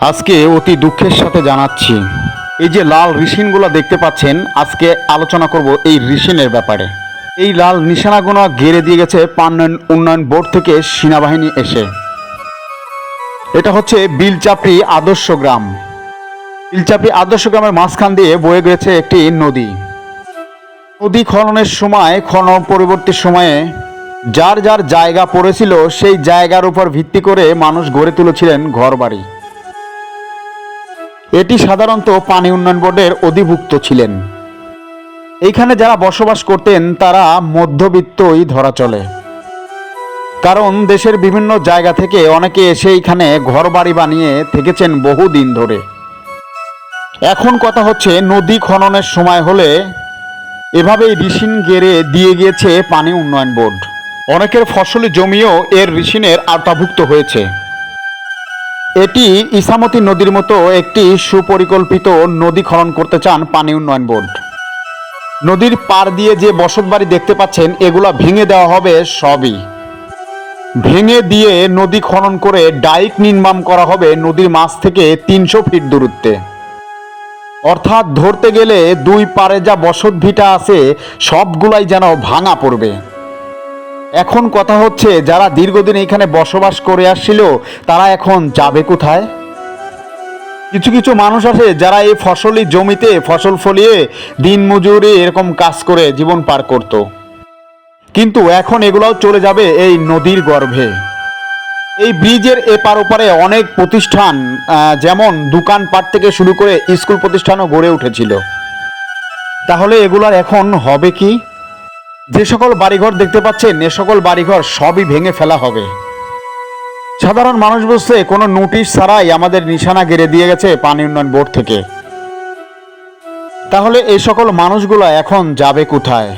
আজকে অতি দুঃখের সাথে জানাচ্ছি। এই যে লাল রিসিনগুলো দেখতে পাচ্ছেন, আজকে আলোচনা করব এই রিসিনের ব্যাপারে। এই লাল নিশানাগুলো গেড়ে দিয়ে গেছে পান্নয়ন উন্নয়ন বোর্ড থেকে সেনাবাহিনী এসে। এটা হচ্ছে বিলচাপড়ি আদর্শ গ্রাম। বিলচাপড়ি আদর্শ গ্রামের মাঝখান দিয়ে বয়ে গেছে একটি নদী। নদী খননের সময়, খনন পরবর্তী সময়ে যার যার জায়গা পড়েছিল, সেই জায়গার উপর ভিত্তি করে মানুষ গড়ে তুলেছিলেন ঘরবাড়ি। এটি সাধারণত পানি উন্নয়ন বোর্ডের অধিভুক্ত ছিলেন। এইখানে যারা বসবাস করতেন, তারা মধ্যবিত্তই ধরা চলে। কারণ দেশের বিভিন্ন জায়গা থেকে অনেকে এসে এইখানে ঘরবাড়ি বানিয়ে থেকেছেন বহুদিন ধরে। এখন কথা হচ্ছে, নদী খননের সময় হলে এভাবেই রিসিন গেড়ে দিয়ে গিয়েছে পানি উন্নয়ন বোর্ড। অনেকের ফসলি জমিও এর রিসিনের আওতাভুক্ত হয়েছে। এটি ইসামতি নদীর মতো একটি সুপরিকল্পিত নদী খনন করতে চান পানি উন্নয়ন বোর্ড। নদীর পার দিয়ে যে বসতবাড়ি দেখতে পাচ্ছেন, এগুলা ভেঙে দেওয়া হবে সবই। ভেঙে দিয়ে নদী খনন করে ডাইক নির্মাণ করা হবে নদীর মাছ থেকে তিনশো ফিট দূরত্বে। অর্থাৎ ধরতে গেলে দুই পারে যা বসত ভিটা আছে, সবগুলাই যেন ভাঙা পড়বে। এখন কথা হচ্ছে, যারা দীর্ঘদিন এখানে বসবাস করে আসছিল, তারা এখন যাবে কোথায়? কিছু কিছু মানুষ আছে যারা এই ফসলি জমিতে ফসল ফলিয়ে দিন মজুরি এরকম কাজ করে জীবন পার করত। কিন্তু এখন এগুলাও চলে যাবে এই নদীর গর্ভে। এই ব্রিজের এপার ওপারে অনেক প্রতিষ্ঠান যেমন দোকানপাট থেকে শুরু করে স্কুল প্রতিষ্ঠানও গড়ে উঠেছিল। তাহলে এগুলার এখন হবে কি? যে সকল বাড়িঘর দেখতে পাচ্ছেন, এ সকল বাড়িঘর সবই ভেঙে ফেলা হবে। সাধারণ মানুষ বলছে কোনো নোটিশ ছাড়াই আমাদের নিশানা গেড়ে দিয়ে গেছে পানি উন্নয়ন বোর্ড থেকে। তাহলে এই সকল মানুষগুলো এখন যাবে কোথায়?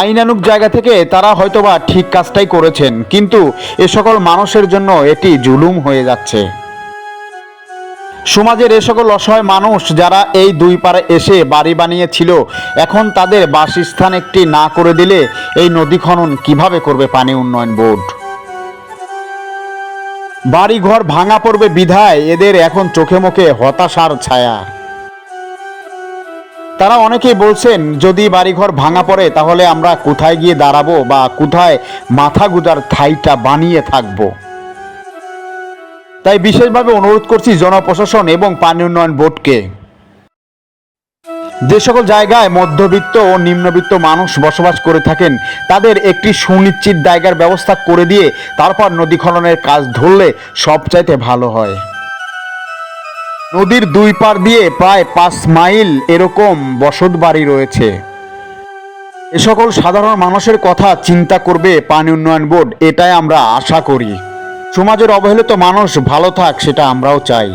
আইনানুক জায়গা থেকে তারা হয়তোবা ঠিক কাজটাই করেছেন, কিন্তু এ সকল মানুষের জন্য এটি জুলুম হয়ে যাচ্ছে। সমাজের এ সকল অসহায় মানুষ যারা এই দুই পারে এসে বাড়ি বানিয়েছিল, এখন তাদের বাসস্থান একটি না করে দিলে এই নদী খনন কীভাবে করবে পানি উন্নয়ন বোর্ড? বাড়ি ঘর ভাঙা পড়বে বিধায়, এদের এখন চোখে মুখে হতাশার ছায়া। তারা অনেকেই বলছেন, যদি বাড়িঘর ভাঙা পড়ে, তাহলে আমরা কোথায় গিয়ে দাঁড়াবো বা কোথায় মাথা গুজার ঠাইটা বানিয়ে থাকব? তাই বিশেষভাবে অনুরোধ করছি জনপ্রশাসন এবং পানি উন্নয়ন বোর্ডকে। যে সকল জায়গায় মধ্যবিত্ত ও নিম্নবিত্ত মানুষ বসবাস করে থাকেন, তাদের একটি সুনিশ্চিত জায়গার ব্যবস্থা করে দিয়ে তারপর নদী খননের কাজ ধরলে সবচাইতে ভালো হয়। নদীর দুই পার দিয়ে প্রায় পাঁচ মাইল এরকম বসত বাড়ি রয়েছে। এ সকল সাধারণ মানুষের কথা চিন্তা করবে পানি উন্নয়ন বোর্ড, এটাই আমরা আশা করি। সমাজের অবহেলিত মানুষ ভালো থাক সেটা আমরাও চাই।